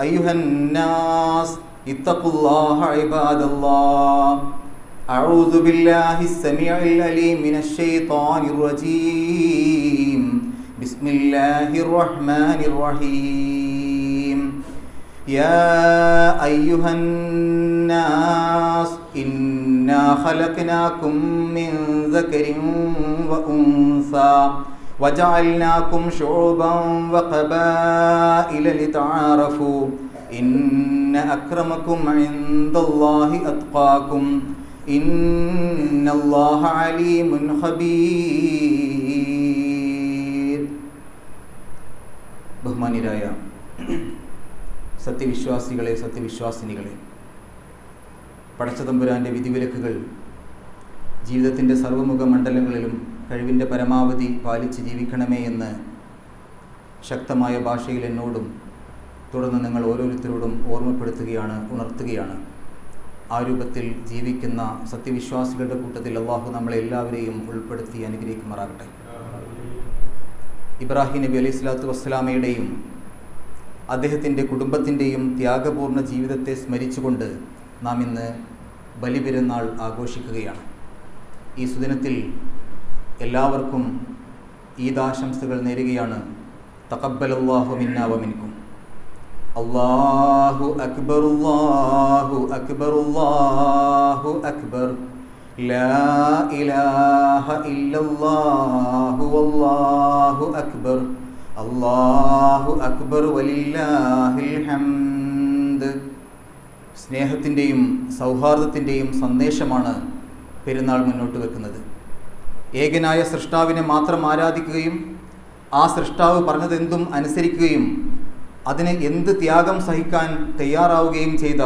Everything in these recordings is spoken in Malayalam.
أيها الناس اتقوا الله عباد الله. أعوذ بالله السميع العليم من الشيطان الرجيم. بسم الله الرحمن الرحيم. يا أيها الناس إنا خلقناكم من ذكر وأنثى. وجعلناكم شعوبا وقبائل لتعارفوا إن أكرمكم عند الله أتقاكم إن الله عليم خبير ബഹുമാന്യരായ സത്യവിശ്വാസികളെ സത്യവിശ്വാസിനികളെ പടച്ചതമ്പുരാൻ്റെ വിധിവിലക്കുകൾ ജീവിതത്തിൻ്റെ സർവമുഖ മണ്ഡലങ്ങളിലും കഴിവിന്റെ പരമാവധി പാലിച്ച് ജീവിക്കണമേ എന്ന് ശക്തമായ ഭാഷയിൽ എന്നോടും തുടർന്ന് നിങ്ങൾ ഓരോരുത്തരോടും ഓർമ്മപ്പെടുത്തുകയാണ് ഉണർത്തുകയാണ്. ആ രൂപത്തിൽ ജീവിക്കുന്ന സത്യവിശ്വാസികളുടെ കൂട്ടത്തിൽ അള്ളാഹു നമ്മളെ എല്ലാവരെയും ഉൾപ്പെടുത്തി അനുഗ്രഹിക്കുമാറാകട്ടെ. ഇബ്രാഹിം നബി അലൈഹി സ്വലാത്തു വസ്സലാമയുടെയും അദ്ദേഹത്തിന്റെ കുടുംബത്തിന്റെയും ത്യാഗപൂർണ ജീവിതത്തെ സ്മരിച്ചുകൊണ്ട് നാം ഇന്ന് ബലിപെരുന്നാൾ ആഘോഷിക്കുകയാണ്. ഈ സുദിനത്തിൽ എല്ലാവർക്കും ഈദാശംസകൾ നേരുകയാണ്. തക്കബലല്ലാഹു മിന്നാവമിൻകും അള്ളാഹു അക്ബർ അല്ലാഹു അക്ബർ അല്ലാഹു അക്ബർ. സ്നേഹത്തിന്റെയും സൗഹാർദ്ദത്തിന്റെയും സന്ദേശമാണ് പെരുന്നാൾ മുന്നോട്ട് വെക്കുന്നത്. ഏകനായ സൃഷ്ടാവിനെ മാത്രം ആരാധിക്കുകയും ആ സൃഷ്ടാവ് പറഞ്ഞതെന്തും അനുസരിക്കുകയും അതിന് എന്ത് ത്യാഗം സഹിക്കാൻ തയ്യാറാവുകയും ചെയ്ത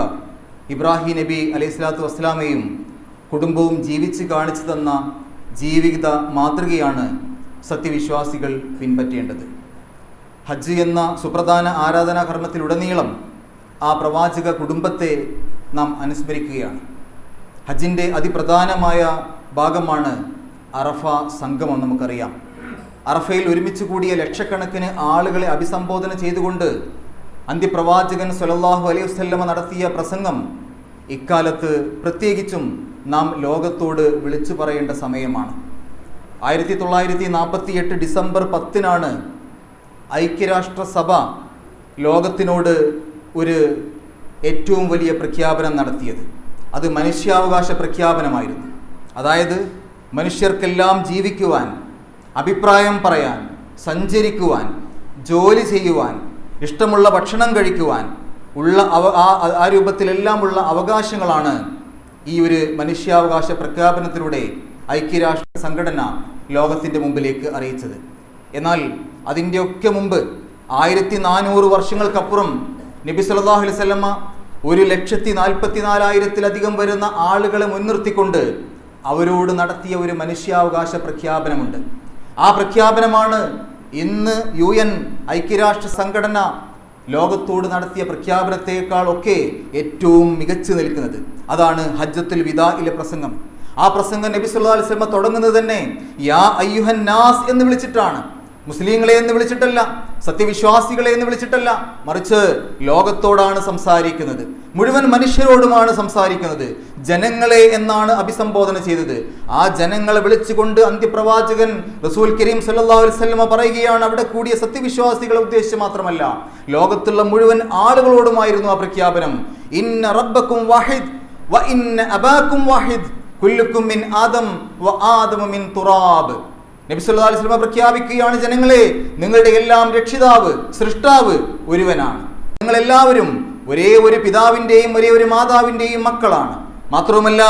ഇബ്രാഹിം നബി അലൈഹി സ്വലാത്തു വസ്സലാമയും കുടുംബവും ജീവിച്ച് കാണിച്ചു തന്ന ജീവിത മാതൃകയാണ് സത്യവിശ്വാസികൾ പിൻപറ്റേണ്ടത്. ഹജ്ജ് എന്ന സുപ്രധാന ആരാധനാ കർമ്മത്തിലുടനീളം ആ പ്രവാചക കുടുംബത്തെ നാം അനുസ്മരിക്കുകയാണ്. ഹജ്ജിന്റെ അതിപ്രധാനമായ ഭാഗമാണ് അറഫ സംഗമം നമുക്കറിയാം. അറഫയിൽ ഒരുമിച്ച് കൂടിയ ലക്ഷക്കണക്കിന് ആളുകളെ അഭിസംബോധന ചെയ്തുകൊണ്ട് അന്ത്യപ്രവാചകൻ സൊലല്ലാഹു അലൈഹി വസ്ല്ലമ നടത്തിയ പ്രസംഗം ഇക്കാലത്ത് പ്രത്യേകിച്ചും നാം ലോകത്തോട് വിളിച്ചു പറയേണ്ട സമയമാണ്. ആയിരത്തി തൊള്ളായിരത്തി നാൽപ്പത്തി എട്ട് ഡിസംബർ പത്തിനാണ് ഐക്യരാഷ്ട്രസഭ ലോകത്തിനോട് ഒരു ഏറ്റവും വലിയ പ്രഖ്യാപനം നടത്തിയത്. അത് മനുഷ്യാവകാശ പ്രഖ്യാപനമായിരുന്നു. അതായത് മനുഷ്യർക്കെല്ലാം ജീവിക്കുവാൻ അഭിപ്രായം പറയാൻ സഞ്ചരിക്കുവാൻ ജോലി ചെയ്യുവാൻ ഇഷ്ടമുള്ള ഭക്ഷണം കഴിക്കുവാൻ ഉള്ള അവ ആ രൂപത്തിലെല്ലാം ഉള്ള അവകാശങ്ങളാണ് ഈ ഒരു മനുഷ്യാവകാശ പ്രഖ്യാപനത്തിലൂടെ ഐക്യരാഷ്ട്ര സംഘടന ലോകത്തിന്റെ മുമ്പിലേക്ക് അറിയിച്ചത്. എന്നാൽ അതിന്റെയൊക്കെ മുമ്പ് ആയിരത്തി നാനൂറ് വർഷങ്ങൾക്കപ്പുറം നബി സല്ലല്ലാഹു അലൈഹി വസല്ലമ ഒരു ലക്ഷത്തി നാൽപ്പത്തി നാലായിരത്തിലധികം വരുന്ന ആളുകളെ മുൻനിർത്തിക്കൊണ്ട് അവരോട് നടത്തിയ ഒരു മനുഷ്യാവകാശ പ്രഖ്യാപനമുണ്ട്. ആ പ്രഖ്യാപനമാണ് ഇന്ന് യു എൻ ഐക്യരാഷ്ട്ര സംഘടന ലോകത്തോട് നടത്തിയ പ്രഖ്യാപനത്തെക്കാളൊക്കെ ഏറ്റവും മികച്ചു നിൽക്കുന്നത്. അതാണ് ഹജ്ജത്തുൽ വിദായിലെ പ്രസംഗം. ആ പ്രസംഗം നബി സുല്ലാ അലൈഹി വസല്ലമ തുടങ്ങുന്നത് തന്നെ യാ അയ്യുഹൻ നാസ് എന്ന് വിളിച്ചിട്ടാണ്. മുസ്ലിങ്ങളെ എന്ന് വിളിച്ചിട്ടല്ല സത്യവിശ്വാസികളെ എന്ന് വിളിച്ചിട്ടല്ല മറിച്ച് ലോകത്തോടാണ് സംസാരിക്കുന്നത്. മുഴുവൻ മനുഷ്യരോടുമാണ് സംസാരിക്കുന്നത്. ജനങ്ങളെ എന്നാണ് അഭിസംബോധന ചെയ്തത്. ആ ജനങ്ങളെ വിളിച്ചുകൊണ്ട് അന്ത്യപ്രവാചകൻ റസൂൽ കരീം സല്ലല്ലാഹു അലൈഹി വസല്ലമ പറയുകയാണ് അവിടെ കൂടിയ സത്യവിശ്വാസികളെ ഉദ്ദേശിച്ച് മാത്രമല്ല ലോകത്തുള്ള മുഴുവൻ ആളുകളോടുമായിരുന്നു ആ പ്രഖ്യാപനം. ഇന്ന റബ്ബക്കും വാഹിദ് വ ഇന്ന അബാക്കും വാഹിദ് കുല്ലുക്കും മിൻ ആദം വ ആദമു മിൻ തുറാബ്. നബി സല്ലല്ലാഹു അലൈഹി വസല്ലം പ്രഖ്യാപിക്കുകയാണ് ജനങ്ങളെ നിങ്ങളുടെ എല്ലാം രക്ഷിതാവ് സൃഷ്ടാവ് ഒരുവനാണ്. നിങ്ങൾ എല്ലാവരും ഒരേ ഒരു പിതാവിന്റെയും ഒരേ ഒരു മാതാവിന്റെയും മക്കളാണ്. മാത്രവുമല്ല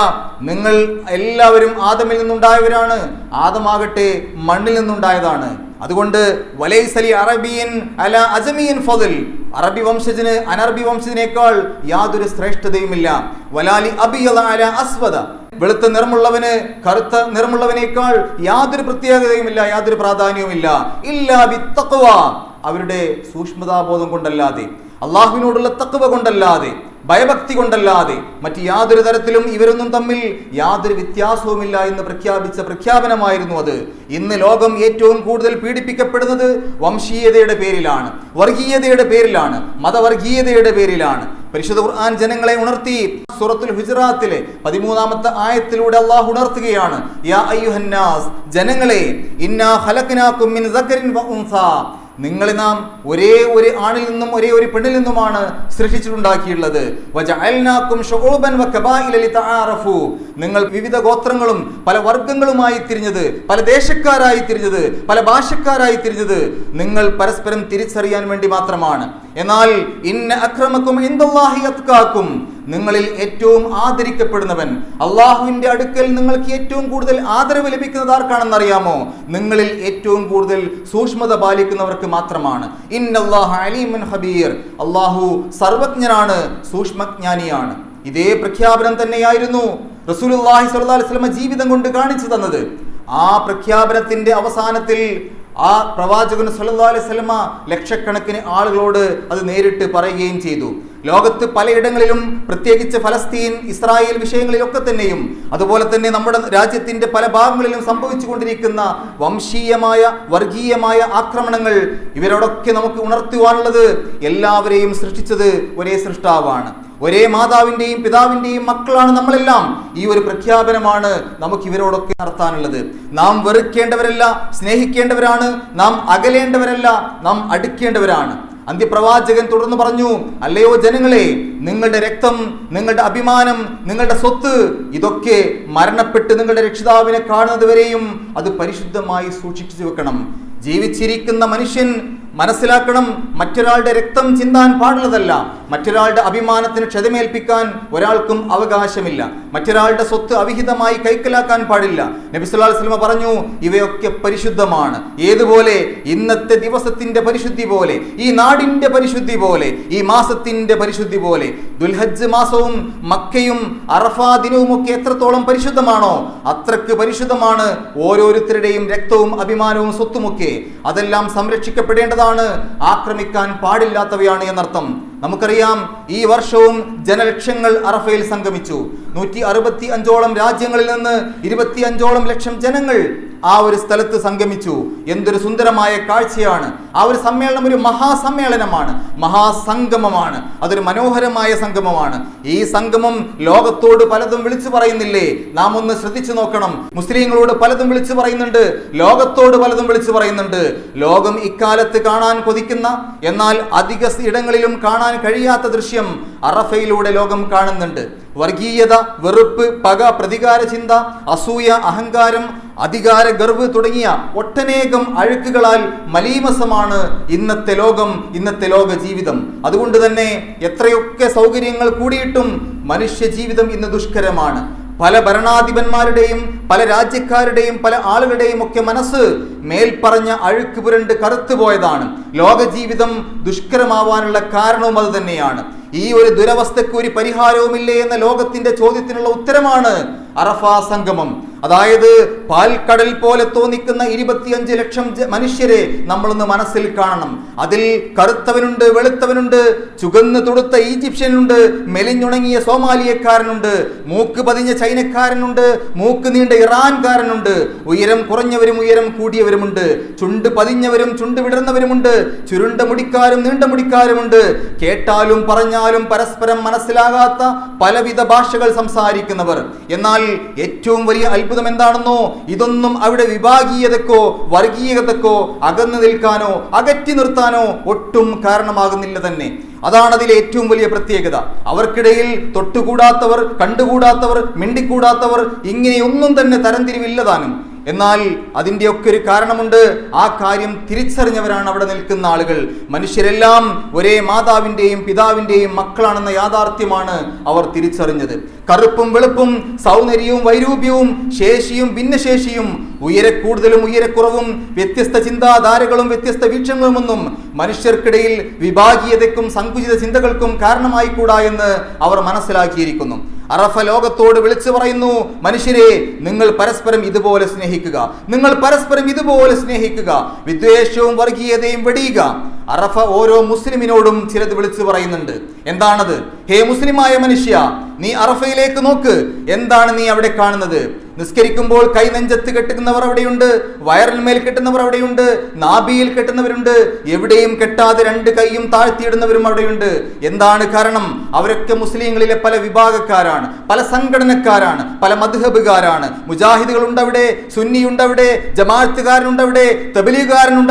നിങ്ങൾ എല്ലാവരും ആദമിൽ നിന്നുണ്ടായവരാണ്. ആദമാകട്ടെ മണ്ണിൽ നിന്നുണ്ടായതാണ്. അതുകൊണ്ട് വലൈസലി അറബിയൻ അല അജമിയൻ ഫതിൽ അറബി വംശജന് അനറബി വംശജനേക്കാൾ യാതൊരു ശ്രേഷ്ഠതയുമില്ല. വലാലി അബിയല അല അസ്വദ. വെളുത്ത നിറമുള്ളവന് കറുത്ത നിറമുള്ളവനേക്കാൾ യാതൊരു പ്രത്യേകതയുമില്ല യാതൊരു പ്രാധാന്യവുമില്ല. ഇല്ലാ ബിത്തഖ്വ. അവരുടെ സൂക്ഷ്മതാബോധം കൊണ്ടല്ലാതെ. അള്ളാഹുവിനോടുള്ള തക്കവ കൊണ്ടല്ലാതെ ഭയഭക്തി കൊണ്ടല്ലാതെ മറ്റ് യാതൊരു തരത്തിലും ഇവരൊന്നും തമ്മിൽ യാതൊരു വ്യത്യാസവുമില്ല എന്ന് പ്രഖ്യാപിച്ച പ്രഖ്യാപനമായിരുന്നു അത്. ഇന്ന് ലോകം ഏറ്റവും കൂടുതൽ പീഡിപ്പിക്കപ്പെടുന്നത് വംശീയതയുടെ പേരിലാണ് വർഗീയതയുടെ പേരിലാണ് മതവർഗീയതയുടെ പേരിലാണ്. പരിശുദ്ധ ഖുർആൻ ജനങ്ങളെ ഉണർത്തി സൂറത്തുൽ ഹുജറാത്തിലെ പതിമൂന്നാമത്തെ ആയത്തിലൂടെ അള്ളാഹു ഉണർത്തുകയാണ് യാ അയ്യുഹന്നാസ് ജനങ്ങളെ ഇന്നാ നിങ്ങളെ നാം ഒരേ ഒരു ആണിൽ നിന്നും ഒരേ ഒരു പെണ്ണിൽ നിന്നുമാണ് സൃഷ്ടിച്ചിട്ടുണ്ടാക്കിയുള്ളത്. നിങ്ങൾ വിവിധ ഗോത്രങ്ങളും പല വർഗങ്ങളുമായി തിരിഞ്ഞത് പല ദേശക്കാരായി തിരിഞ്ഞത് പല ഭാഷക്കാരായി തിരിഞ്ഞത് നിങ്ങൾ പരസ്പരം തിരിച്ചറിയാൻ വേണ്ടി മാത്രമാണ്. എന്നാൽ ഇന്ന അക്രമക്കും അത്കാക്കും നിങ്ങളിൽ ഏറ്റവും ആദരിക്കപ്പെടുന്നവൻ അള്ളാഹുവിന്റെ അടുക്കൽ നിങ്ങൾക്ക് ഏറ്റവും കൂടുതൽ ആദരവ് ലഭിക്കുന്നത് ആർക്കാണെന്ന് അറിയാമോ നിങ്ങളിൽ ഏറ്റവും കൂടുതൽ സൂക്ഷ്മത പാലിക്കുന്നവർക്ക് മാത്രമാണ്. ഇന്നല്ലാഹ അലീമുൻ ഹബീർ അള്ളാഹു സർവജ്ഞനാണ് സൂക്ഷ്മജ്ഞാനിയാണ്. ഇതേ പ്രഖ്യാപനം തന്നെയായിരുന്നു റസൂലുള്ളാഹി സ്വല്ലല്ലാഹി അലൈഹി വസല്ലം ജീവിതം കൊണ്ട് കാണിച്ചു തന്നത്. ആ പ്രഖ്യാപനത്തിന്റെ അവസാനത്തിൽ ആ പ്രവാചകൻ സല്ലല്ലാഹു അലൈഹി വസല്ലമ ലക്ഷക്കണക്കിന് ആളുകളോട് അത് നേരിട്ട് പറയുകയും ചെയ്തു. ലോകത്ത് പലയിടങ്ങളിലും പ്രത്യേകിച്ച് ഫലസ്തീൻ ഇസ്രായേൽ വിഷയങ്ങളിലൊക്കെ തന്നെയും അതുപോലെ തന്നെ നമ്മുടെ രാജ്യത്തിന്റെ പല ഭാഗങ്ങളിലും സംഭവിച്ചുകൊണ്ടിരിക്കുന്ന വംശീയമായ വർഗീയമായ ആക്രമണങ്ങൾ ഇവരോടൊക്കെ നമുക്ക് ഉണർത്തുവാനുള്ളത് എല്ലാവരെയും സൃഷ്ടിച്ചത് ഒരേ സൃഷ്ടാവാണ്. ഒരേ മാതാവിന്റെയും പിതാവിന്റെയും മക്കളാണ് നമ്മളെല്ലാം. ഈ ഒരു പ്രഖ്യാപനമാണ് നമുക്ക് ഇവരോടൊക്കെ നടത്താനുള്ളത്. നാം വെറുക്കേണ്ടവരല്ല സ്നേഹിക്കേണ്ടവരാണ് നാം അകലേണ്ടവരല്ല നാം അടുക്കേണ്ടവരാണ്. അന്ത്യപ്രവാചകൻ തുടർന്ന് പറഞ്ഞു അല്ലയോ ജനങ്ങളെ നിങ്ങളുടെ രക്തം നിങ്ങളുടെ അഭിമാനം നിങ്ങളുടെ സ്വത്ത് ഇതൊക്കെ മരണപ്പെട്ട് നിങ്ങളുടെ രക്ഷിതാവിനെ കാണുന്നത് വരെയും അത് പരിശുദ്ധമായി സൂക്ഷിച്ചു വെക്കണം. ജീവിച്ചിരിക്കുന്ന മനുഷ്യൻ മനസ്സിലാക്കണം മറ്റൊരാളുടെ രക്തം ചിന്താൻ പാടുള്ളതല്ല. മറ്റൊരാളുടെ അഭിമാനത്തിന് ക്ഷതമേൽപ്പിക്കാൻ ഒരാൾക്കും അവകാശമില്ല. മറ്റൊരാളുടെ സ്വത്ത് അവിഹിതമായി കൈക്കലാക്കാൻ പാടില്ല. നബിസുല്ലാ സ്വലമ പറഞ്ഞു ഇവയൊക്കെ പരിശുദ്ധമാണ്. ഏതുപോലെ? ഇന്നത്തെ ദിവസത്തിന്റെ പരിശുദ്ധി പോലെ ഈ നാടിന്റെ പരിശുദ്ധി പോലെ ഈ മാസത്തിന്റെ പരിശുദ്ധി പോലെ. ദുൽഹജ്ജ് മാസവും മക്കയും അറഫാ ദിനവും ഒക്കെ എത്രത്തോളം പരിശുദ്ധമാണോ അത്രയ്ക്ക് പരിശുദ്ധമാണ് ഓരോരുത്തരുടെയും രക്തവും അഭിമാനവും സ്വത്തുമൊക്കെ. അതെല്ലാം സംരക്ഷിക്കപ്പെടേണ്ടതാണ്. ആക്രമിക്കാൻ പാടില്ലാത്തവയാണ് എന്നർത്ഥം. നമുക്കറിയാം ഈ വർഷവും ജനലക്ഷങ്ങൾ അറഫയിൽ സംഗമിച്ചു. നൂറ്റി അറുപത്തി അഞ്ചോളം രാജ്യങ്ങളിൽ നിന്ന് ഇരുപത്തി അഞ്ചോളം ലക്ഷം ജനങ്ങൾ ആ ഒരു സ്ഥലത്ത് സംഗമിച്ചു. എന്തൊരു സുന്ദരമായ കാഴ്ചയാണ്. ആ ഒരു സമ്മേളനം ഒരു മഹാസമ്മേളനമാണ്. മഹാസംഗമമാണ്. അതൊരു മനോഹരമായ സംഗമമാണ്. ഈ സംഗമം ലോകത്തോട് പലതും വിളിച്ചു പറയുന്നില്ലേ? നാം ഒന്ന് ശ്രദ്ധിച്ചു നോക്കണം. മുസ്ലിങ്ങളോട് പലതും വിളിച്ചു പറയുന്നുണ്ട്. ലോകത്തോട് പലതും വിളിച്ചു പറയുന്നുണ്ട്. ലോകം ഇക്കാലത്ത് കാണാൻ കൊതിക്കുന്ന എന്നാൽ അധിക ഇടങ്ങളിലും കാണാൻ കഴിയാത്ത ദൃശ്യം അറഫയിലൂടെ ലോകം കാണുന്നുണ്ട്. വർഗീയത വെറുപ്പ് പക പ്രതികാര ചിന്ത അസൂയ അഹങ്കാരം അധികാര ഗർവ് തുടങ്ങിയ ഒട്ടനേകം അഴുക്കുകളാൽ മലീമസമാണ് ഇന്നത്തെ ലോകം ഇന്നത്തെ ലോക ജീവിതം. അതുകൊണ്ട് തന്നെ എത്രയൊക്കെ സൗകര്യങ്ങൾ കൂടിയിട്ടും മനുഷ്യ ജീവിതം ഇന്ന് ദുഷ്കരമാണ്. പല ഭരണാധിപന്മാരുടെയും പല രാജ്യക്കാരുടെയും പല ആളുകളുടെയും ഒക്കെ മനസ്സ് മേൽപ്പറഞ്ഞ അഴുക്ക് പുരണ്ട് കറുത്തുപോയതാണ് ലോക ജീവിതം ദുഷ്കരമാവാനുള്ള കാരണവും അത് തന്നെയാണ്. ഈ ഒരു ദുരവസ്ഥയ്ക്ക് ഒരു പരിഹാരവുമില്ലേ എന്ന ലോകത്തിന്റെ ചോദ്യത്തിനുള്ള ഉത്തരമാണ് അറഫ സംഗമം. അതായത് പാൽക്കടൽ പോലെ തോന്നിക്കുന്ന ഇരുപത്തിയഞ്ച് ലക്ഷം മനുഷ്യരെ നമ്മളൊന്ന് മനസ്സിൽ കാണണം. അതിൽ കറുത്തവനുണ്ട് വെളുത്തവനുണ്ട് ചുകന്ന് തുടുത്ത ഈജിപ്ഷ്യനുണ്ട് മെലിഞ്ഞുണങ്ങിയ സോമാലിയക്കാരനുണ്ട് മൂക്ക് പതിഞ്ഞ ചൈനക്കാരനുണ്ട് മൂക്ക് നീണ്ട ഇറാൻകാരനുണ്ട് ഉയരം കുറഞ്ഞവരും ഉയരം കൂടിയവരുമുണ്ട് ചുണ്ട് പതിഞ്ഞവരും ചുണ്ട് വിടർന്നവരുമുണ്ട് ചുരുണ്ട മുടിക്കാരും നീണ്ട മുടിക്കാരുമുണ്ട്. കേട്ടാലും പറഞ്ഞാലും പരസ്പരം മനസ്സിലാകാത്ത പലവിധ ഭാഷകൾ സംസാരിക്കുന്നവർ. എന്നാൽ ഏറ്റവും വലിയ അത്ഭുതം എന്താണെന്നോ ഇതൊന്നും അവിടെ വിഭാഗീയതക്കോ വർഗീയതക്കോ അകന്നു നിൽക്കാനോ അകറ്റി നിർത്താനോ ഒട്ടും കാരണമാകുന്നില്ല തന്നെ. അതാണ് അതിലെ ഏറ്റവും വലിയ പ്രത്യേകത. അവർക്കിടയിൽ തൊട്ടുകൂടാത്തവർ കണ്ടുകൂടാത്തവർ മിണ്ടിക്കൂടാത്തവർ ഇങ്ങനെയൊന്നും തന്നെ തരംതിരിവില്ലതാനും എന്നാൽ അതിന്റെയൊക്കെ ഒരു കാരണമുണ്ട്. ആ കാര്യം തിരിച്ചറിഞ്ഞവരാണ് അവിടെ നിൽക്കുന്ന ആളുകൾ. മനുഷ്യരെല്ലാം ഒരേ മാതാവിന്റെയും പിതാവിന്റെയും മക്കളാണെന്ന യാഥാർത്ഥ്യമാണ് അവർ തിരിച്ചറിഞ്ഞത്. കറുപ്പും വെളുപ്പും സൗന്ദര്യവും വൈരൂപ്യവും ശേഷിയും ഭിന്നശേഷിയും ഉയരെ കൂടുതലും ഉയരക്കുറവും വ്യത്യസ്ത ചിന്താധാരകളും വ്യത്യസ്ത വീക്ഷണങ്ങളുമൊന്നും മനുഷ്യർക്കിടയിൽ വിഭാഗീയതയ്ക്കും സങ്കുചിത ചിന്തകൾക്കും കാരണമായിക്കൂടാ എന്ന് അവർ മനസ്സിലാക്കിയിരിക്കുന്നു. അറഫ ലോകത്തോട് വിളിച്ചു പറയുന്നു മനുഷ്യരെ നിങ്ങൾ പരസ്പരം ഇതുപോലെ സ്നേഹിക്കുക. നിങ്ങൾ പരസ്പരം ഇതുപോലെ സ്നേഹിക്കുക. വിദ്വേഷവും വർഗീയതയും വെടിയുക. അറഫ ഓരോ മുസ്ലിമിനോടും ചിലത് വിളിച്ചു പറയുന്നുണ്ട്. എന്താണത്? ഹേ മുസ്ലിമായ മനുഷ്യ നീ അറഫയിലേക്ക് നോക്ക്. എന്താണ് നീ അവിടെ കാണുന്നത്? നിസ്കരിക്കുമ്പോൾ കൈ നെഞ്ചത്ത് കെട്ടുന്നവർ അവിടെയുണ്ട് വയറിന്മേൽ കെട്ടുന്നവർ അവിടെയുണ്ട് നാഭിയിൽ കെട്ടുന്നവരുണ്ട് എവിടെയും കെട്ടാതെ രണ്ട് കൈയും താഴ്ത്തിയിടുന്നവരും അവിടെയുണ്ട്. എന്താണ് കാരണം? അവരൊക്കെ മുസ്ലിങ്ങളിലെ പല വിഭാഗക്കാരാണ് പല സംഘടനക്കാരാണ് പല മധുഹബുകാരാണ് മുജാഹിദുകളുണ്ട് അവിടെ സുന്നിയുണ്ട് അവിടെ ജമാഅത്തുകാരനുണ്ട് അവിടെ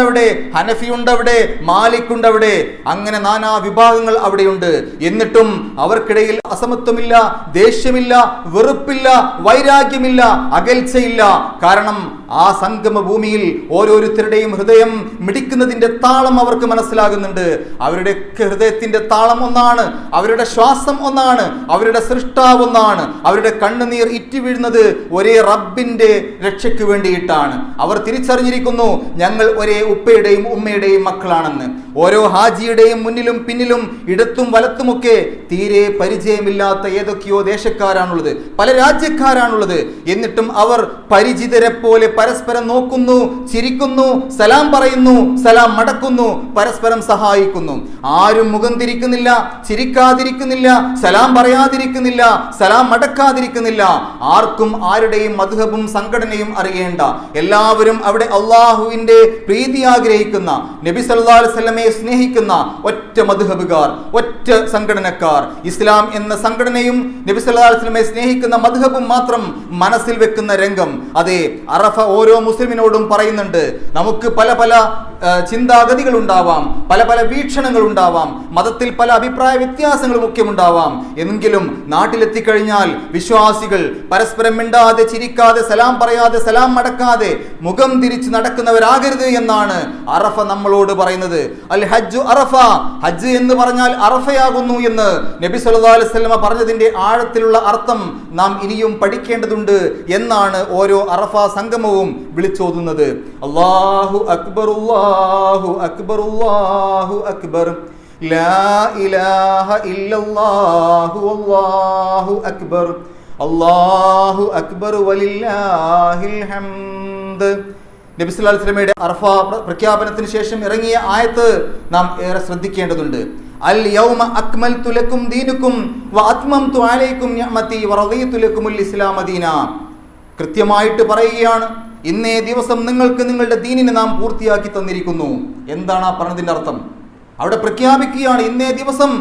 അവിടെ ഹനഫിയുണ്ട് അവിടെ മാലിക്കുണ്ട് അവിടെ അങ്ങനെ നാനാ വിഭാഗങ്ങൾ അവിടെയുണ്ട്. എന്നിട്ടും അവർക്കിടയിൽ അസമത്വമില്ല ദേഷ്യമില്ല വെറുപ്പില്ല വൈരാഗ്യമില്ല. അകൽച്ചയില്ല. കാരണം ആ സംഗമ ഭൂമിയിൽ ഓരോരുത്തരുടെയും ഹൃദയം മിടിക്കുന്നതിന്റെ താളം അവർക്ക് മനസ്സിലാകുന്നുണ്ട്. അവരുടെ ഹൃദയത്തിന്റെ താളം ഒന്നാണ് അവരുടെ ശ്വാസം ഒന്നാണ് അവരുടെ സൃഷ്ടാവ് ഒന്നാണ്. അവരുടെ കണ്ണുനീർ ഇറ്റി വീഴുന്നത് ഒരേ റബ്ബിന്റെ രക്ഷയ്ക്ക് വേണ്ടിയിട്ടാണ്. അവർ തിരിച്ചറിഞ്ഞിരിക്കുന്നു ഞങ്ങൾ ഒരേ ഉപ്പയുടെയും ഉമ്മയുടെയും മക്കളാണെന്ന്. ഓരോ ഹാജിയുടെയും മുന്നിലും പിന്നിലും ഇടത്തും വലത്തുമൊക്കെ തീരെ പരിചയമില്ലാത്ത ഏതൊക്കെയോ ദേശക്കാരാണുള്ളത് പല രാജ്യക്കാരാണുള്ളത്. എന്നിട്ടും അവർ പരിചിതരെ പോലെ പരസ്പരം നോക്കുന്നു ചിരിക്കുന്നു സലാം പറയുന്നു സലാം മടക്കുന്നു പരസ്പരം സഹായിക്കുന്നു. ആരും മുഖം തിരിക്കുന്നില്ല ചിരിക്കാതിരിക്കുന്നില്ല സലാം പറയാതിരിക്കുന്നില്ല സലാം മടക്കാതിരിക്കുന്നില്ല. ആർക്കും ആരുടെയും മധുഹബും സംഘടനയും അറിയേണ്ട. എല്ലാവരും അവിടെ അള്ളാഹുവിന്റെ പ്രീതി ആഗ്രഹിക്കുന്ന നബി വസല്ലമയെ സ്നേഹിക്കുന്ന ഒറ്റ മധുഹബുകാർ ഒറ്റ സംഘടനക്കാർ. ഇസ്ലാം എന്ന സംഘടനയും നബി വസല്ലമയെ സ്നേഹിക്കുന്ന മധുഹബും മാത്രം മനസ്സിൽ വെക്കുന്ന രംഗം. അതെ അറഫ ഓരോ മുസ്ലിമിനോടും പറയുന്നുണ്ട്. നമുക്ക് പല പല ചിന്താഗതികൾ ഉണ്ടാവാം പല പല വീക്ഷണങ്ങൾ ഉണ്ടാവാം മതത്തിൽ പല അഭിപ്രായ വ്യത്യാസങ്ങളും ഒക്കെ ഉണ്ടാവാം എങ്കിലും നാട്ടിലെത്തിക്കഴിഞ്ഞാൽ വിശ്വാസികൾ പരസ്പരം മിണ്ടാതെ ചിരിക്കാതെ സലാം പറയാതെ സലാം മടക്കാതെ മുഖം തിരിച്ച് നടക്കുന്നവരാകരുത് എന്നാണ് അറഫ നമ്മളോട് പറയുന്നത്. അൽ ഹജ്ജ് അറഫ ഹജ്ജ് എന്ന് പറഞ്ഞാൽ അറഫയാകുന്നു എന്ന് നബി സല്ലല്ലാഹു അലൈഹി വസല്ലമ പറഞ്ഞതിന്റെ ആഴത്തിലുള്ള അർത്ഥം നാം ഇനിയും പഠിക്കേണ്ടതുണ്ട്. എന്നാണ് ഓരോ അറഫ സംഗമവും വിളിച്ചോതുന്നത്. അള്ളാഹു അക്ബർ അള്ളാഹു അക്ബർ അള്ളാഹു അക്ബർ. അക്ബർ. അല്ലാഹു അക്ബർ വലില്ലാഹിൽ ഹംദ്. നബി സല്ലല്ലാഹു അലൈഹി വസല്ലമയുടെ അർഫ പ്രഖ്യാപനത്തിന് ശേഷം ഇറങ്ങിയ ആയത്ത് നാം ഏറെ ശ്രദ്ധിക്കേണ്ടതുണ്ട്. അൽ യൗമ അക്മൽതു ലക്കും ദീനുക്കും വ അത്മംതു അലൈക്കും നിഅമതി വ റളീതു ലക്കും ഇസ്ലാമ ദീന. കൃത്യമായിട്ട് പറയുകയാണ്. ഇന്നേ ദിവസം നിങ്ങൾക്ക് നിങ്ങളുടെ ദീനിനെ നാം പൂർത്തിയാക്കി തന്നിരിക്കുന്നു. എന്താണ് ആ പറഞ്ഞതിന്റെ അർത്ഥം? അവിടെ പ്രഖ്യാപിക്കുകയാണ് ഇന്നേ ദിവസം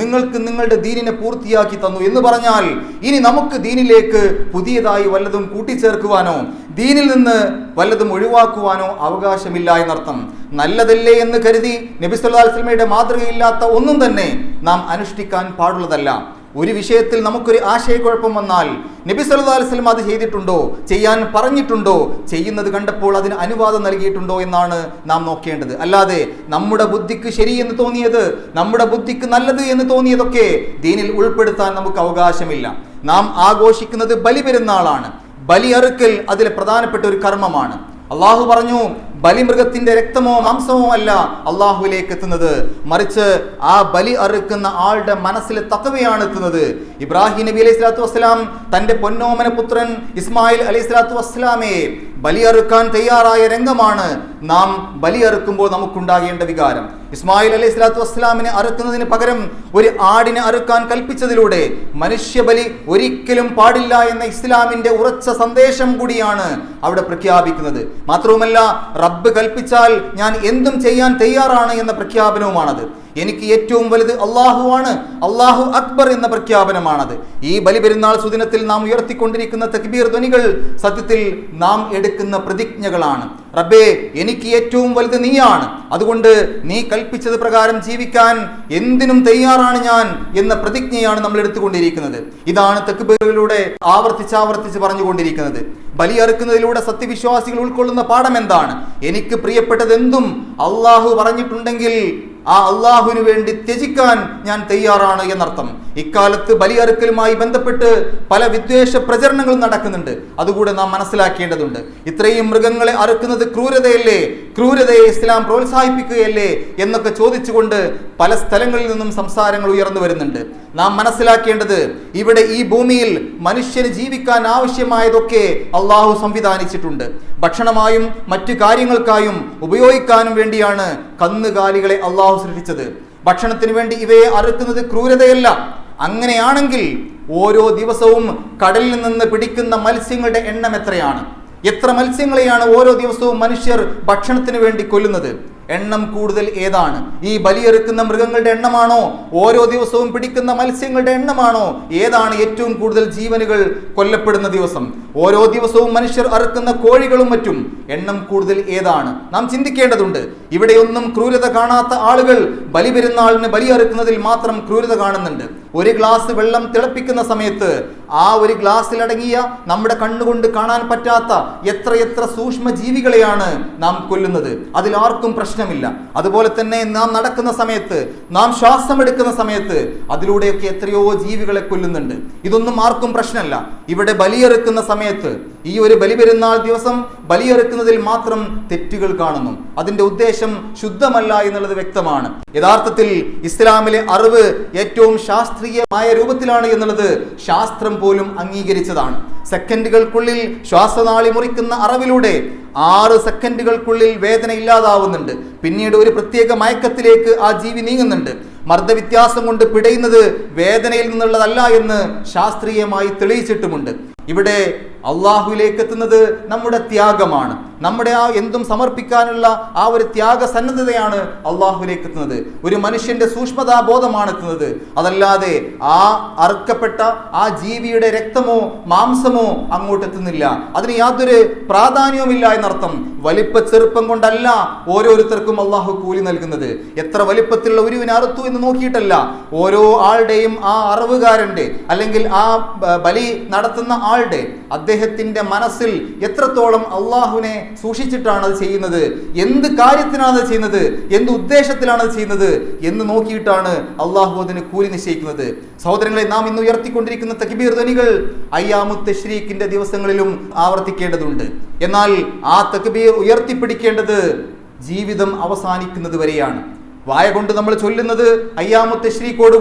നിങ്ങൾക്ക് നിങ്ങളുടെ ദീനിനെ പൂർത്തിയാക്കി തന്നു എന്ന് പറഞ്ഞാൽ ഇനി നമുക്ക് ദീനിലേക്ക് പുതിയതായി വല്ലതും കൂട്ടിച്ചേർക്കുവാനോ ദീനിൽ നിന്ന് വല്ലതും ഒഴിവാക്കുവാനോ അവകാശമില്ല എന്നർത്ഥം. നല്ലതല്ലേ എന്ന് കരുതി നബി വസ്ലമയുടെ മാതൃകയില്ലാത്ത ഒന്നും തന്നെ നാം അനുഷ്ഠിക്കാൻ പാടുള്ളതല്ല. ഒരു വിഷയത്തിൽ നമുക്കൊരു ആശയക്കുഴപ്പം വന്നാൽ നബി സല്ലല്ലാഹു അലൈഹി വസല്ലം അത് ചെയ്തിട്ടുണ്ടോ? ചെയ്യാൻ പറഞ്ഞിട്ടുണ്ടോ? ചെയ്യുന്നത് കണ്ടപ്പോൾ അതിന് അനുവാദം നൽകിയിട്ടുണ്ടോ എന്നാണ് നാം നോക്കേണ്ടത്. അല്ലാതെ നമ്മുടെ ബുദ്ധിക്ക് ശരി എന്ന് തോന്നിയത് നമ്മുടെ ബുദ്ധിക്ക് നല്ലത് എന്ന് തോന്നിയതൊക്കെ ദീനിൽ ഉൾപ്പെടുത്താൻ നമുക്ക് അവകാശമില്ല. നാം ആഘോഷിക്കുന്നത് ബലിപെരുന്നാളാണ് ബലി അറുക്കൽ അതിലെ പ്രധാനപ്പെട്ട ഒരു കർമ്മമാണ്. അള്ളാഹു പറഞ്ഞു ബലിമൃഗത്തിന്റെ രക്തമോ മാംസമോ അല്ല അള്ളാഹുവിലേക്ക് എത്തുന്നത്. മറിച്ച് ആ ബലി അറുക്കുന്ന ആളുടെ മനസ്സിൽ തക്കവയാണ് എത്തുന്നത്. ഇബ്രാഹിം നബി അലൈഹി സ്വലാത്തു വസ്സലാം തന്റെ പൊന്നോമന പുത്രൻ ഇസ്മായിൽ അലൈഹി സ്വലാത്തു വസ്സലാമയെ ബലിയറുക്കാൻ തയ്യാറായ രംഗമാണ് നാം ബലിയറുക്കുമ്പോൾ നമുക്കുണ്ടാകേണ്ട വികാരം. ഇസ്മായിൽ അലൈഹി സ്വലാത്തു വസ്സലാമിനെ അറുക്കുന്നതിന് പകരം ഒരു ആടിനെ അറുക്കാൻ കൽപ്പിച്ചതിലൂടെ മനുഷ്യബലി ഒരിക്കലും പാടില്ല എന്ന ഇസ്ലാമിന്റെ ഉറച്ച സന്ദേശം കൂടിയാണ് അവിടെ പ്രഖ്യാപിക്കുന്നത്. മാത്രവുമല്ല റബ്ബ് കൽപ്പിച്ചാൽ ഞാൻ എന്തും ചെയ്യാൻ തയ്യാറാണ് എന്ന പ്രഖ്യാപനവുമാണത്. എനിക്ക് ഏറ്റവും വലുത് അള്ളാഹുവാണ്. അള്ളാഹു അക്ബർ എന്ന പ്രഖ്യാപനമാണത്. ഈ ബലിപെരുന്നാൾ സുദിനത്തിൽ നാം ഉയർത്തിക്കൊണ്ടിരിക്കുന്ന തക്ബീർ ധ്വനികൾ സത്യത്തിൽ നാം എടുക്കുന്ന പ്രതിജ്ഞകളാണ്. റബ്ബേ എനിക്ക് ഏറ്റവും വലുത് നീയാണ്. അതുകൊണ്ട് നീ കൽപ്പിച്ചത് പ്രകാരം ജീവിക്കാൻ എന്തിനും തയ്യാറാണ് ഞാൻ എന്ന പ്രതിജ്ഞയാണ് നമ്മൾ എടുത്തുകൊണ്ടിരിക്കുന്നത്. ഇതാണ് തെക്കുബേറിലൂടെ ആവർത്തിച്ച് ആവർത്തിച്ച് പറഞ്ഞുകൊണ്ടിരിക്കുന്നത്. ബലിയറുക്കുന്നതിലൂടെ സത്യവിശ്വാസികൾ ഉൾക്കൊള്ളുന്ന പാഠം എന്താണ്? എനിക്ക് പ്രിയപ്പെട്ടത് എന്തും അള്ളാഹു പറഞ്ഞിട്ടുണ്ടെങ്കിൽ ആ അള്ളാഹുവിന് വേണ്ടി ത്യജിക്കാൻ ഞാൻ തയ്യാറാണ് എന്നർത്ഥം. ഇക്കാലത്ത് ബലിയറുക്കലുമായി ബന്ധപ്പെട്ട് പല വിദ്വേഷ പ്രചരണങ്ങളും നടക്കുന്നുണ്ട്. അതുകൂടെ നാം മനസ്സിലാക്കേണ്ടതുണ്ട്. ഇത്രയും മൃഗങ്ങളെ അറുക്കുന്നത് ക്രൂരതയല്ലേ? ക്രൂരതയെ ഇസ്ലാം പ്രോത്സാഹിപ്പിക്കുകയല്ലേ? എന്നൊക്കെ ചോദിച്ചുകൊണ്ട് പല സ്ഥലങ്ങളിൽ നിന്നും സംസാരങ്ങൾ ഉയർന്നു വരുന്നുണ്ട്. നാം മനസ്സിലാക്കേണ്ടത് ഇവിടെ ഈ ഭൂമിയിൽ മനുഷ്യന് ജീവിക്കാൻ ആവശ്യമായതൊക്കെ അള്ളാഹു സംവിധാനിച്ചിട്ടുണ്ട്. ഭക്ഷണമായും മറ്റു കാര്യങ്ങൾക്കായും ഉപയോഗിക്കാനും വേണ്ടിയാണ് കന്നുകാലികളെ അള്ളാഹു സൃഷ്ടിച്ചത്. ഭക്ഷണത്തിന് വേണ്ടി ഇവയെ അറുക്കുന്നത് ക്രൂരതയല്ല. അങ്ങനെയാണെങ്കിൽ ഓരോ ദിവസവും കടലിൽ നിന്ന് പിടിക്കുന്ന മത്സ്യങ്ങളുടെ എണ്ണം എത്രയാണ്? എത്ര മത്സ്യങ്ങളെയാണ് ഓരോ ദിവസവും മനുഷ്യർ ഭക്ഷണത്തിന് വേണ്ടി കൊല്ലുന്നത്? എണ്ണം കൂടുതൽ ഏതാണ്? ഈ ബലിയെറുക്കുന്ന മൃഗങ്ങളുടെ എണ്ണമാണോ? ഓരോ ദിവസവും പിടിക്കുന്ന മത്സ്യങ്ങളുടെ എണ്ണമാണോ? ഏതാണ് ഏറ്റവും കൂടുതൽ ജീവനുകൾ കൊല്ലപ്പെടുന്ന ദിവസം? ഓരോ ദിവസവും മനുഷ്യർ അറുക്കുന്ന കോഴികളും മറ്റും എണ്ണം കൂടുതൽ ഏതാണ്? നാം ചിന്തിക്കേണ്ടതുണ്ട്. ഇവിടെയൊന്നും ക്രൂരത കാണാത്ത ആളുകൾ ബലി പെരുന്നാളിന് ബലിയറുക്കുന്നതിൽ മാത്രം ക്രൂരത കാണുന്നുണ്ട്. ഒരു ഗ്ലാസ് വെള്ളം തിളപ്പിക്കുന്ന സമയത്ത് ആ ഒരു ഗ്ലാസ്സിലടങ്ങിയ നമ്മുടെ കണ്ണുകൊണ്ട് കാണാൻ പറ്റാത്ത എത്രയെത്ര സൂക്ഷ്മ ജീവികളെയാണ് നാം കൊല്ലുന്നത്. അതിൽ ആർക്കും പ്രശ്നമില്ല. അതുപോലെ തന്നെ നാം നടക്കുന്ന സമയത്ത് നാം ശ്വാസം എടുക്കുന്ന സമയത്ത് അതിലൂടെയൊക്കെ എത്രയോ ജീവികളെ കൊല്ലുന്നുണ്ട്. ഇതൊന്നും ആർക്കും പ്രശ്നമല്ല. ഇവിടെ ബലിയെറുക്കുന്ന സമയത്ത് ഈ ഒരു ബലിപെരുന്നാൾ ദിവസം ബലിയെറുക്കുന്നതിൽ മാത്രം തെറ്റുകൾ കാണുന്നു. അതിന്റെ ഉദ്ദേശം ശുദ്ധമല്ല എന്നുള്ളത് വ്യക്തമാണ്. യഥാർത്ഥത്തിൽ ഇസ്ലാമിലെ അറിവ് ഏറ്റവും ശാസ്ത്രീയമായ രൂപത്തിലാണ് എന്നുള്ളത് ശാസ്ത്രം പോലും അംഗീകരിച്ചതാണ്. സെക്കൻഡുകൾക്കുള്ളിൽ ശ്വാസനാളി മുറിക്കുന്ന അറിവിലൂടെ ആറ് സെക്കൻഡുകൾക്കുള്ളിൽ വേദന ഇല്ലാതാവുന്നുണ്ട്. പിന്നീട് ഒരു പ്രത്യേക മയക്കത്തിലേക്ക് ആ ജീവി നീങ്ങുന്നുണ്ട്. മർദ്ദവ്യത്യാസം കൊണ്ട് പിടയുന്നത് വേദനയിൽ നിന്നുള്ളതല്ല എന്ന് ശാസ്ത്രീയമായി തെളിയിച്ചിട്ടുമുണ്ട്. ഇവിടെ അള്ളാഹുവിലേക്ക് എത്തുന്നത് നമ്മുടെ ത്യാഗമാണ്. നമ്മുടെ ആ എന്തും സമർപ്പിക്കാനുള്ള ആ ഒരു ത്യാഗ സന്നദ്ധതയാണ് അള്ളാഹുവിലേക്ക് എത്തുന്നത്. ഒരു മനുഷ്യന്റെ സൂക്ഷ്മതാ ബോധമാണ് എത്തുന്നത് അതല്ലാതെ ആ അറുക്കപ്പെട്ട ആ ജീവിയുടെ രക്തമോ മാംസമോ അങ്ങോട്ട് എത്തുന്നില്ല അതിന് യാതൊരു പ്രാധാന്യവുമില്ല എന്നർത്ഥം. വലിപ്പ ചെറുപ്പം കൊണ്ടല്ല ഓരോരുത്തർക്കും അള്ളാഹു കൂലി നൽകുന്നത്. എത്ര വലിപ്പത്തിലുള്ള ഒരുവിനെ അറുത്തു എന്ന് നോക്കിയിട്ടല്ല. ഓരോ ആളുടെയും ആ അറിവുകാരന്റെ അല്ലെങ്കിൽ ആ ബലി നടത്തുന്ന ആളുടെ അദ്ദേഹത്തിന്റെ മനസ്സിൽ എത്രത്തോളം അള്ളാഹുവിനെ സൂക്ഷിച്ചിട്ടാണ് അത് ചെയ്യുന്നത്? എന്ത് കാര്യത്തിനാണ് അത് ചെയ്യുന്നത്? എന്ത് ഉദ്ദേശത്തിലാണ് അത് ചെയ്യുന്നത്? എന്ന് നോക്കിയിട്ടാണ് അള്ളാഹു അതിന് കൂലി നിശ്ചയിക്കുന്നത്. സഹോദരങ്ങളെ നാം ഇന്ന് ഉയർത്തിക്കൊണ്ടിരിക്കുന്ന തകിബീർ ധ്വനികൾ അയ്യാമു തശ്രീഖിന്റെ ദിവസങ്ങളിലും ആവർത്തിക്കേണ്ടതുണ്ട്. എന്നാൽ ആ തക്ബീർ ഉയർത്തിപ്പിടിക്കേണ്ടത് ജീവിതം അവസാനിക്കുന്നത് വരെയാണ്. വായ കൊണ്ട് നമ്മൾ ചൊല്ലുന്നത് അയ്യാമത്തെ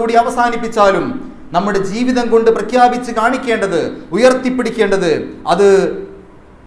കൂടി അവസാനിപ്പിച്ചാലും നമ്മുടെ ജീവിതം കൊണ്ട് പ്രഖ്യാപിച്ച് കാണിക്കേണ്ടത് ഉയർത്തിപ്പിടിക്കേണ്ടത് അത്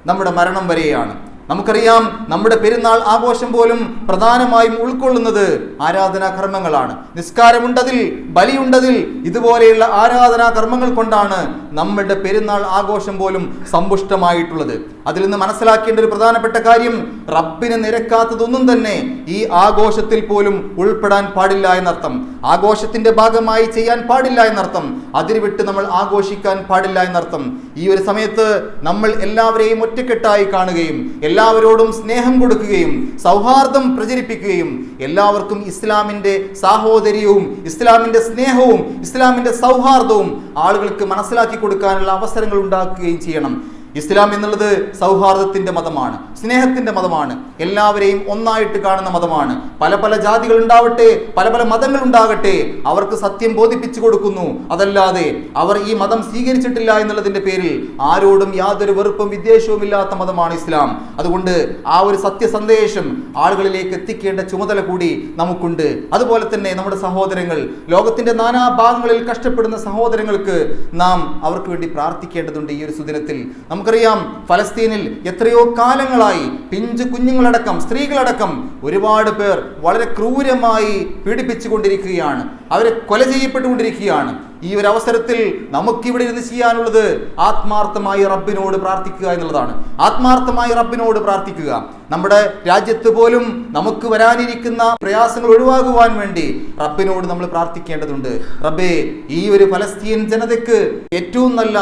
നമ്മുടെ മരണം വരെയാണ്. നമുക്കറിയാം നമ്മുടെ പെരുന്നാൾ ആഘോഷം പോലും പ്രധാനമായും ഉൾക്കൊള്ളുന്നത് ആരാധനാ കർമ്മങ്ങളാണ് നിസ്കാരമുണ്ടതിൽ ബലിയുണ്ടതിൽ ഇതുപോലെയുള്ള ആരാധനാ കർമ്മങ്ങൾ കൊണ്ടാണ് നമ്മളുടെ പെരുന്നാൾ ആഘോഷം പോലും സമ്പുഷ്ടമായിട്ടുള്ളത്. അതിൽ നിന്ന് മനസ്സിലാക്കേണ്ട ഒരു പ്രധാനപ്പെട്ട കാര്യം റബ്ബിന് നിരക്കാത്തതൊന്നും തന്നെ ഈ ആഘോഷത്തിൽ പോലും ഉൾപ്പെടാൻ പാടില്ല എന്നർത്ഥം. ആഘോഷത്തിന്റെ ഭാഗമായി ചെയ്യാൻ പാടില്ല എന്നർത്ഥം. അതിരുവിട്ട് നമ്മൾ ആഘോഷിക്കാൻ പാടില്ല എന്നർത്ഥം. ഈ ഒരു സമയത്ത് നമ്മൾ എല്ലാവരെയും ഒറ്റക്കെട്ടായി കാണുകയും എല്ലാവരോടും സ്നേഹം കൊടുക്കുകയും സൗഹാർദ്ദം പ്രചരിപ്പിക്കുകയും എല്ലാവർക്കും ഇസ്ലാമിന്റെ സാഹോദര്യവും ഇസ്ലാമിന്റെ സ്നേഹവും ഇസ്ലാമിന്റെ സൗഹാർദ്ദവും ആളുകൾക്ക് മനസ്സിലാക്കി കൊടുക്കാനുള്ള അവസരങ്ങൾ ഉണ്ടാക്കുകയും ചെയ്യണം. ഇസ്ലാം എന്നുള്ളത് സൗഹാർദ്ദത്തിന്റെ മതമാണ് സ്നേഹത്തിന്റെ മതമാണ് എല്ലാവരെയും ഒന്നായിട്ട് കാണുന്ന മതമാണ്. പല പല ജാതികൾ ഉണ്ടാവട്ടെ പല പല മതങ്ങൾ ഉണ്ടാകട്ടെ അവർക്ക് സത്യം ബോധിപ്പിച്ചു കൊടുക്കുന്നു. അതല്ലാതെ അവർ ഈ മതം സ്വീകരിച്ചിട്ടില്ല എന്നുള്ളതിന്റെ പേരിൽ ആരോടും യാതൊരു വെറുപ്പും വിദ്വേഷവും ഇല്ലാത്ത മതമാണ് ഇസ്ലാം. അതുകൊണ്ട് ആ ഒരു സത്യസന്ദേശം ആളുകളിലേക്ക് എത്തിക്കേണ്ട ചുമതല കൂടി നമുക്കുണ്ട്. അതുപോലെ തന്നെ നമ്മുടെ സഹോദരങ്ങൾ ലോകത്തിന്റെ നാനാ ഭാഗങ്ങളിൽ കഷ്ടപ്പെടുന്ന സഹോദരങ്ങൾക്ക് നാം അവർക്ക് വേണ്ടി പ്രാർത്ഥിക്കേണ്ടതുണ്ട് ഈ ഒരു സുദിനത്തിൽ. നമുക്കറിയാം ഫലസ്തീനിൽ എത്രയോ കാലങ്ങളായി പിഞ്ച് കുഞ്ഞുങ്ങളടക്കം സ്ത്രീകളടക്കം ഒരുപാട് പേർ വളരെ ക്രൂരമായി പീഡിപ്പിച്ചുകൊണ്ടിരിക്കുകയാണ്. അവരെ കൊല ചെയ്യപ്പെട്ടുകൊണ്ടിരിക്കുകയാണ്. ഈ ഒരു അവസരത്തിൽ നമുക്കിവിടെ ഇരുന്ന് ചെയ്യാനുള്ളത് ആത്മാർത്ഥമായി റബ്ബിനോട് പ്രാർത്ഥിക്കുക എന്നുള്ളതാണ്. ആത്മാർത്ഥമായി റബ്ബിനോട് പ്രാർത്ഥിക്കുക. നമ്മുടെ രാജ്യത്ത് പോലും നമുക്ക് വരാനിരിക്കുന്ന പ്രയാസങ്ങൾ ഒഴിവാകുവാൻ വേണ്ടി റബ്ബിനോട് നമ്മൾ പ്രാർത്ഥിക്കേണ്ടതുണ്ട്. റബ്ബേ ഈ ഒരു ഫലസ്തീൻ ജനതയ്ക്ക് ഏറ്റവും നല്ല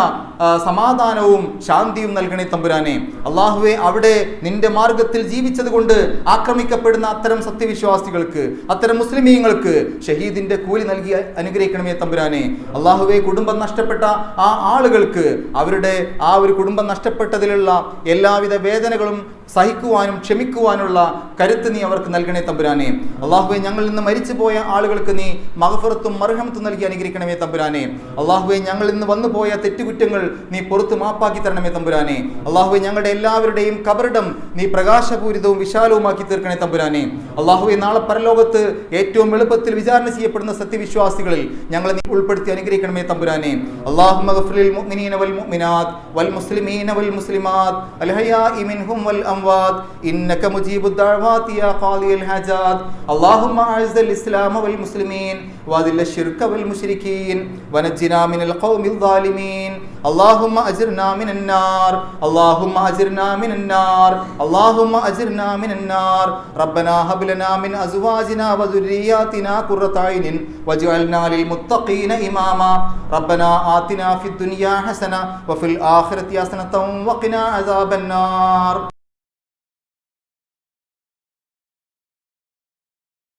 സമാധാനവും ശാന്തിയും നൽകണേ തമ്പുരാനെ. അള്ളാഹുവെ അവിടെ നിന്റെ മാർഗത്തിൽ ജീവിച്ചത് കൊണ്ട് ആക്രമിക്കപ്പെടുന്ന അത്തരം സത്യവിശ്വാസികൾക്ക് അത്തരം മുസ്ലിമീങ്ങൾക്ക് ഷഹീദിന്റെ കൂലി നൽകി അനുഗ്രഹിക്കണമേ തമ്പുരാനെ. അള്ളാഹുവെ കുടുംബം നഷ്ടപ്പെട്ട ആ ആളുകൾക്ക് അവരുടെ ആ ഒരു കുടുംബം നഷ്ടപ്പെട്ടതിലുള്ള എല്ലാവിധ വേദനകളും സഹിക്കുവാനും ക്ഷമിക്കുവാനുള്ള കരുത്ത് നീ അവർക്ക് നൽകണേ തമ്പുരാനെ. അള്ളാഹുവെ ഞങ്ങളിൽ നിന്ന് മരിച്ചു പോയ ആളുകൾക്ക് നീ മഹഫറത്തും മർഹമത്തും നൽകി അനുഗ്രഹിക്കണമേ തമ്പുരാനെ. അള്ളാഹുവെ ഞങ്ങളിൽ നിന്ന് വന്നു പോയ തെറ്റുകുറ്റങ്ങൾ നീ പുറത്ത് മാപ്പാക്കി തരണമേ തമ്പുരാനെ. അള്ളാഹുവെ ഞങ്ങളുടെ എല്ലാവരുടെയും കബറിടം നീ പ്രകാശപൂരിതവും വിശാലവുമാക്കി തീർക്കണേ തമ്പുരാനെ. അള്ളാഹുവെ നാളെ പരലോകത്ത് ഏറ്റവും എളുപ്പത്തിൽ വിചാരണ ചെയ്യപ്പെടുന്ന സത്യവിശ്വാസികളിൽ ഞങ്ങളെ നീ ഉൾപ്പെടുത്തി അനുഗ്രഹിക്കണമേ തമ്പുരാനെ. അള്ളാഹു വൽ മുഅ്മിനീന വൽ മുഅ്മിനാത്ത് വൽ മുസ്ലിമീന വൽ മുസ്ലിമാത്ത് അൽഹയാഇ മിൻഹും വൽ الأموات. إنك مجيب الدعوات يا قاضي الحاجات اللهم أعز الإسلام والمسلمين وأذل الشرك والمشركين ونجنا من القوم الظالمين. اللهم أجرنا من النار. اللهم أجرنا من النار. اللهم أجرنا من النار. ربنا هب لنا من أزواجنا وذرياتنا قرة عين واجعلنا للمتقين إماما. ربنا آتنا في الدنيا حسنة وفي الآخرة حسنة وقنا عذاب النار.